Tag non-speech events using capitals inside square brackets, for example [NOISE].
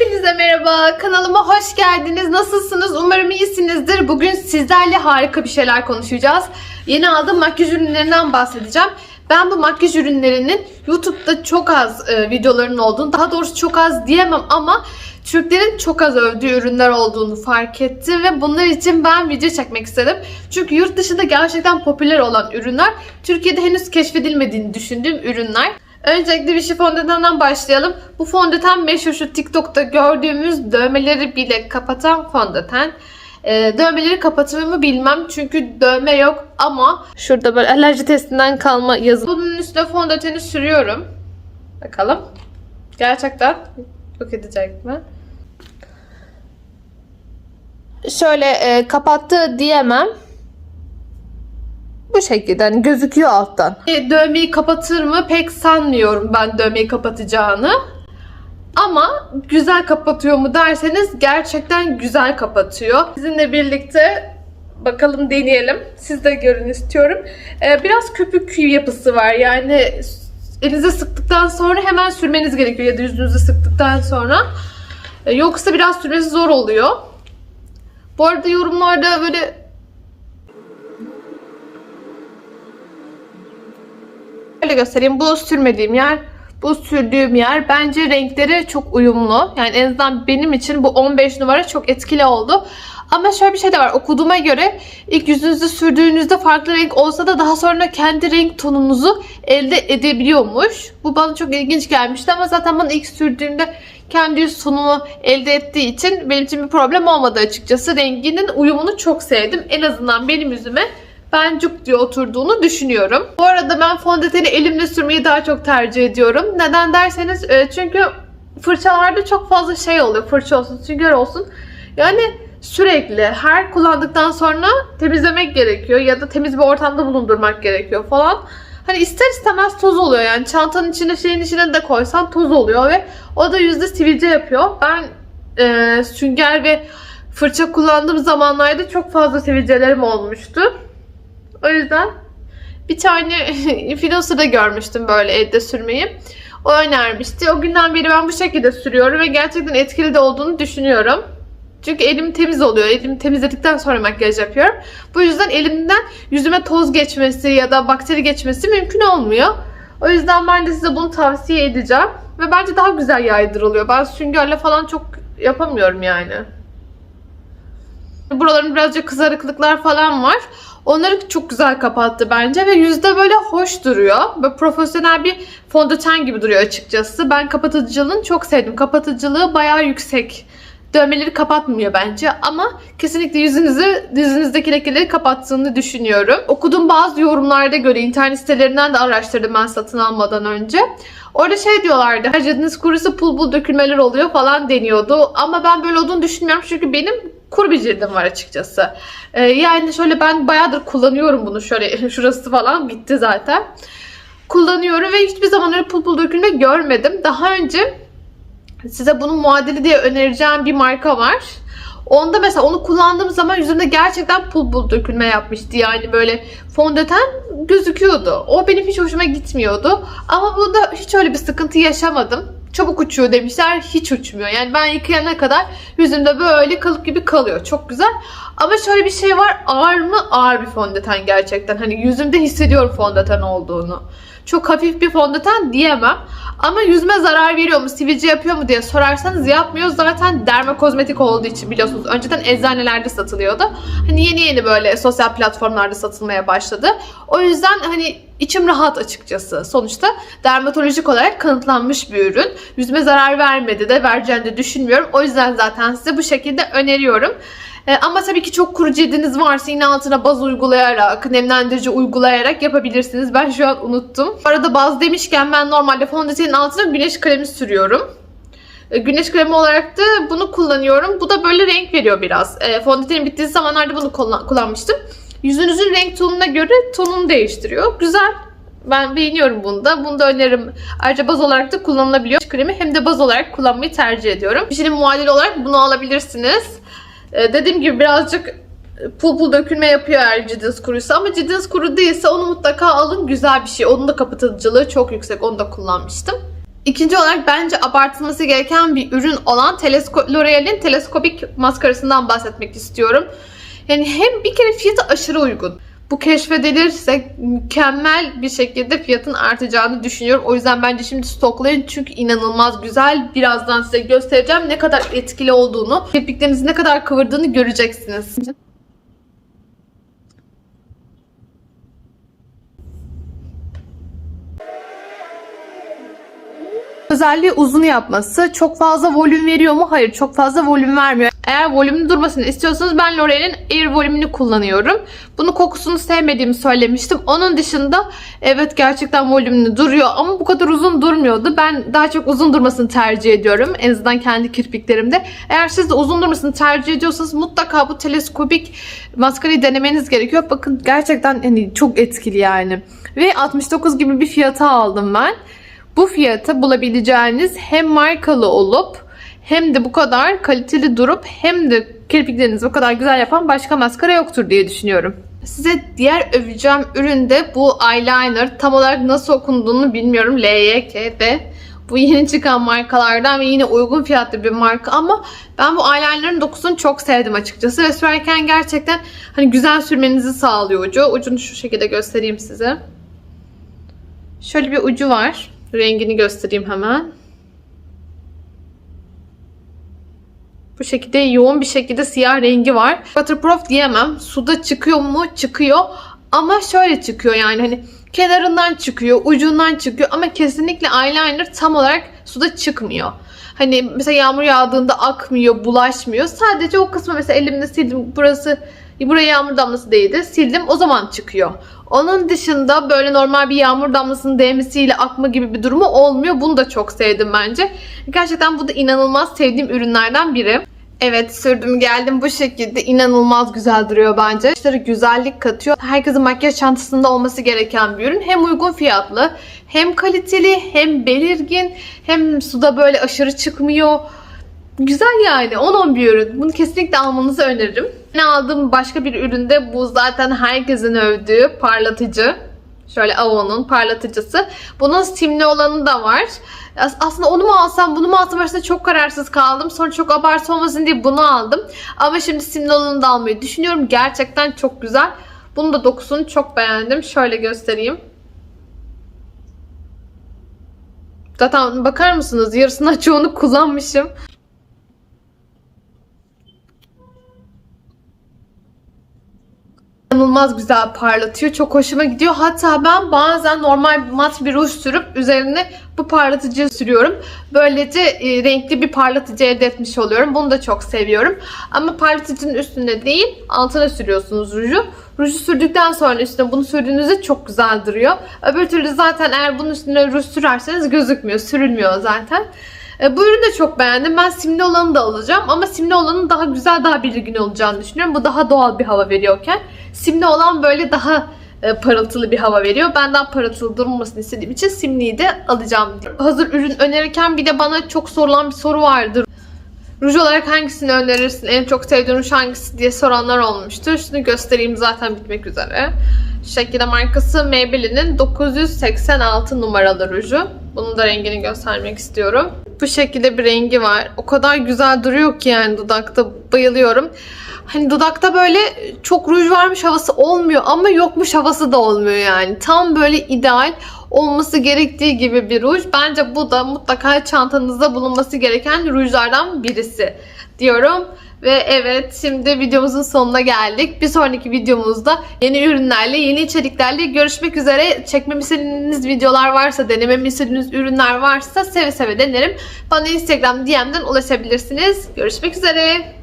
Hepinize merhaba. Kanalıma hoş geldiniz. Nasılsınız? Umarım iyisinizdir. Bugün sizlerle harika bir şeyler konuşacağız. Yeni aldığım makyaj ürünlerinden bahsedeceğim. Ben bu makyaj ürünlerinin YouTube'da çok az e, videolarının olduğunu, daha doğrusu çok az diyemem ama Türklerin çok az övdüğü ürünler olduğunu fark ettim ve bunlar için ben video çekmek istedim. Çünkü yurt dışında gerçekten popüler olan ürünler, Türkiye'de henüz keşfedilmediğini düşündüğüm ürünler. Öncelikle bir fondötenden başlayalım. Bu fondöten meşhur şu TikTok'ta gördüğümüz dövmeleri bile kapatan fondöten. Ee, dövmeleri kapatır mı bilmem çünkü dövme yok ama şurada böyle alerji testinden kalma yazı. Bunun üstüne fondöteni sürüyorum. Bakalım. Gerçekten yok edecek mi? Şöyle e, kapattı diyemem. Bu şekilde hani gözüküyor alttan. E, Dövmeyi kapatır mı pek sanmıyorum ben dövmeyi kapatacağını. Ama güzel kapatıyor mu derseniz gerçekten güzel kapatıyor. Sizinle birlikte bakalım deneyelim. Siz de görün istiyorum. E, biraz köpük yapısı var. Yani elinize sıktıktan sonra hemen sürmeniz gerekiyor ya da yüzünüze sıktıktan sonra. E, Yoksa biraz sürmesi zor oluyor. Bu arada yorumlarda böyle Şöyle göstereyim. Bu sürmediğim yer, bu sürdüğüm yer. Bence renkleri çok uyumlu. Yani en azından benim için bu 15 numara çok etkili oldu. Ama şöyle bir şey de var. Okuduğuma göre ilk yüzünüzde sürdüğünüzde farklı renk olsa da daha sonra kendi renk tonunuzu elde edebiliyormuş. Bu bana çok ilginç gelmişti ama zaten bana ilk sürdüğümde kendi yüz tonumu elde ettiği için benim için bir problem olmadı açıkçası. Renginin uyumunu çok sevdim. En azından benim yüzüme bencuk diye oturduğunu düşünüyorum. Bu arada ben fondöteni elimle sürmeyi daha çok tercih ediyorum. Neden derseniz e, çünkü fırçalarda çok fazla şey oluyor. Fırça olsun, sünger olsun. Yani sürekli her kullandıktan sonra temizlemek gerekiyor ya da temiz bir ortamda bulundurmak gerekiyor falan. Hani ister istemez toz oluyor yani çantanın içine şeyin içine de koysan toz oluyor ve o da yüzde sivilce yapıyor. Ben e, sünger ve fırça kullandığım zamanlarda çok fazla sivilcelerim olmuştu. O yüzden bir tane [LAUGHS] influencer'da görmüştüm böyle elde sürmeyi. O önermişti. O günden beri ben bu şekilde sürüyorum ve gerçekten etkili de olduğunu düşünüyorum. Çünkü elim temiz oluyor. Elimi temizledikten sonra makyaj yapıyorum. Bu yüzden elimden yüzüme toz geçmesi ya da bakteri geçmesi mümkün olmuyor. O yüzden ben de size bunu tavsiye edeceğim. Ve bence daha güzel yaydırılıyor. Ben süngerle falan çok yapamıyorum yani. Buraların birazcık kızarıklıklar falan var. Onları çok güzel kapattı bence ve yüzde böyle hoş duruyor. Böyle profesyonel bir fondöten gibi duruyor açıkçası. Ben kapatıcılığını çok sevdim. Kapatıcılığı bayağı yüksek. Dövmeleri kapatmıyor bence ama kesinlikle yüzünüzü, yüzünüzdeki lekeleri kapattığını düşünüyorum. Okuduğum bazı yorumlarda göre internet sitelerinden de araştırdım ben satın almadan önce. Orada şey diyorlardı, her cildiniz kurusu pul pul dökülmeler oluyor falan deniyordu. Ama ben böyle olduğunu düşünmüyorum çünkü benim kuru bir cildim var açıkçası. Ee, yani şöyle ben bayağıdır kullanıyorum bunu şöyle [LAUGHS] şurası falan bitti zaten. Kullanıyorum ve hiçbir zaman öyle pul pul dökülme görmedim. Daha önce size bunun muadili diye önereceğim bir marka var. Onda mesela onu kullandığım zaman yüzümde gerçekten pul pul dökülme yapmıştı. Yani böyle fondöten gözüküyordu. O benim hiç hoşuma gitmiyordu. Ama bunda hiç öyle bir sıkıntı yaşamadım. Çabuk uçuyor demişler. Hiç uçmuyor. Yani ben yıkayana kadar yüzümde böyle kalıp gibi kalıyor. Çok güzel. Ama şöyle bir şey var. Ağır mı? Ağır bir fondöten gerçekten. Hani yüzümde hissediyorum fondöten olduğunu. Çok hafif bir fondöten diyemem. Ama yüzüme zarar veriyor mu, sivilce yapıyor mu diye sorarsanız yapmıyor. Zaten dermokozmetik olduğu için biliyorsunuz. Önceden eczanelerde satılıyordu. Hani yeni yeni böyle sosyal platformlarda satılmaya başladı. O yüzden hani içim rahat açıkçası. Sonuçta dermatolojik olarak kanıtlanmış bir ürün. Yüzüme zarar vermedi de vereceğini de düşünmüyorum. O yüzden zaten size bu şekilde öneriyorum. Ee, ama tabii ki çok kuru cildiniz varsa yine altına baz uygulayarak, nemlendirici uygulayarak yapabilirsiniz. Ben şu an unuttum. Bu arada baz demişken ben normalde fondötenin altına güneş kremi sürüyorum. Ee, Güneş kremi olarak da bunu kullanıyorum. Bu da böyle renk veriyor biraz. E, fondötenin bittiği zamanlarda bunu kullan- kullanmıştım. Yüzünüzün renk tonuna göre tonunu değiştiriyor. Güzel. Ben beğeniyorum bunu da. Bunu da öneririm. Ayrıca baz olarak da kullanılabiliyor. Kremi hem de baz olarak kullanmayı tercih ediyorum. Kişinin muadili olarak bunu alabilirsiniz. Ee, dediğim gibi birazcık pul pul dökülme yapıyor eğer cildiniz kuruysa ama cildiniz kuru değilse onu mutlaka alın güzel bir şey. Onun da kapatıcılığı çok yüksek. Onu da kullanmıştım. İkinci olarak bence abartılması gereken bir ürün olan L'Oreal'in teleskopik maskarasından bahsetmek istiyorum. Yani hem bir kere fiyatı aşırı uygun. Bu keşfedilirse mükemmel bir şekilde fiyatın artacağını düşünüyorum. O yüzden bence şimdi stoklayın çünkü inanılmaz güzel. Birazdan size göstereceğim ne kadar etkili olduğunu, kirpiklerinizi ne kadar kıvırdığını göreceksiniz. Özelliği uzun yapması. Çok fazla volüm veriyor mu? Hayır çok fazla volüm vermiyor. Eğer volümün durmasını istiyorsanız ben L'Oreal'in Air volümünü kullanıyorum. Bunu kokusunu sevmediğimi söylemiştim. Onun dışında evet gerçekten volümlü duruyor ama bu kadar uzun durmuyordu. Ben daha çok uzun durmasını tercih ediyorum. En azından kendi kirpiklerimde. Eğer siz de uzun durmasını tercih ediyorsanız mutlaka bu teleskopik maskarayı denemeniz gerekiyor. Bakın gerçekten hani çok etkili yani. Ve 69 gibi bir fiyata aldım ben. Bu fiyata bulabileceğiniz hem markalı olup hem de bu kadar kaliteli durup hem de kirpiklerinizi bu kadar güzel yapan başka maskara yoktur diye düşünüyorum. Size diğer öveceğim ürün de bu eyeliner. Tam olarak nasıl okunduğunu bilmiyorum. LYK'de. Bu yeni çıkan markalardan ve yine uygun fiyatlı bir marka ama ben bu eyeliner'ın dokusunu çok sevdim açıkçası ve sürerken gerçekten hani güzel sürmenizi sağlıyor ucu. Ucunu şu şekilde göstereyim size. Şöyle bir ucu var. Rengini göstereyim hemen. Bu şekilde yoğun bir şekilde siyah rengi var. Waterproof diyemem. Suda çıkıyor mu? Çıkıyor. Ama şöyle çıkıyor yani hani kenarından çıkıyor, ucundan çıkıyor ama kesinlikle eyeliner tam olarak suda çıkmıyor. Hani mesela yağmur yağdığında akmıyor, bulaşmıyor. Sadece o kısmı mesela elimde sildim. Burası buraya yağmur damlası değdi. Sildim o zaman çıkıyor. Onun dışında böyle normal bir yağmur damlasının değmesiyle akma gibi bir durumu olmuyor. Bunu da çok sevdim bence. Gerçekten bu da inanılmaz sevdiğim ürünlerden biri. Evet sürdüm geldim bu şekilde inanılmaz güzel duruyor bence. İşte güzellik katıyor. Herkesin makyaj çantasında olması gereken bir ürün. Hem uygun fiyatlı, hem kaliteli, hem belirgin, hem suda böyle aşırı çıkmıyor. Güzel yani 10-10 bir ürün. Bunu kesinlikle almanızı öneririm. Yine aldığım başka bir üründe bu zaten herkesin övdüğü parlatıcı. Şöyle Avon'un parlatıcısı. Bunun simli olanı da var. As- Aslında onu mu alsam bunu mu alsam arasında çok kararsız kaldım. Sonra çok abartı olmasın diye bunu aldım. Ama şimdi simli olanı da almayı düşünüyorum. Gerçekten çok güzel. Bunun da dokusunu çok beğendim. Şöyle göstereyim. Zaten bakar mısınız yarısından çoğunu kullanmışım. İnanılmaz güzel parlatıyor. Çok hoşuma gidiyor. Hatta ben bazen normal mat bir ruj sürüp üzerine bu parlatıcıyı sürüyorum. Böylece e, renkli bir parlatıcı elde etmiş oluyorum. Bunu da çok seviyorum. Ama parlatıcının üstünde değil, altına sürüyorsunuz ruju. Ruju sürdükten sonra üstüne bunu sürdüğünüzde çok güzel duruyor. Öbür türlü zaten eğer bunun üstüne ruj sürerseniz gözükmüyor, sürülmüyor zaten. E, bu ürünü de çok beğendim. Ben simli olanı da alacağım ama simli olanın daha güzel, daha belirgin olacağını düşünüyorum. Bu daha doğal bir hava veriyorken. Simli olan böyle daha e, parıltılı bir hava veriyor. Ben daha parıltılı durmasını istediğim için simliyi de alacağım. Hazır ürün önerirken bir de bana çok sorulan bir soru vardır. Ruj olarak hangisini önerirsin? En çok sevdiğin ruj hangisi diye soranlar olmuştur. Şunu göstereyim zaten bitmek üzere. Şu şekilde markası Maybelline'in 986 numaralı ruju. Bunun da rengini göstermek istiyorum. Bu şekilde bir rengi var. O kadar güzel duruyor ki yani dudakta bayılıyorum. Hani dudakta böyle çok ruj varmış havası olmuyor ama yokmuş havası da olmuyor yani. Tam böyle ideal olması gerektiği gibi bir ruj. Bence bu da mutlaka çantanızda bulunması gereken rujlardan birisi diyorum. Ve evet şimdi videomuzun sonuna geldik. Bir sonraki videomuzda yeni ürünlerle, yeni içeriklerle görüşmek üzere. Çekmemi istediğiniz videolar varsa, denememi istediğiniz ürünler varsa seve seve denerim. Bana Instagram DM'den ulaşabilirsiniz. Görüşmek üzere.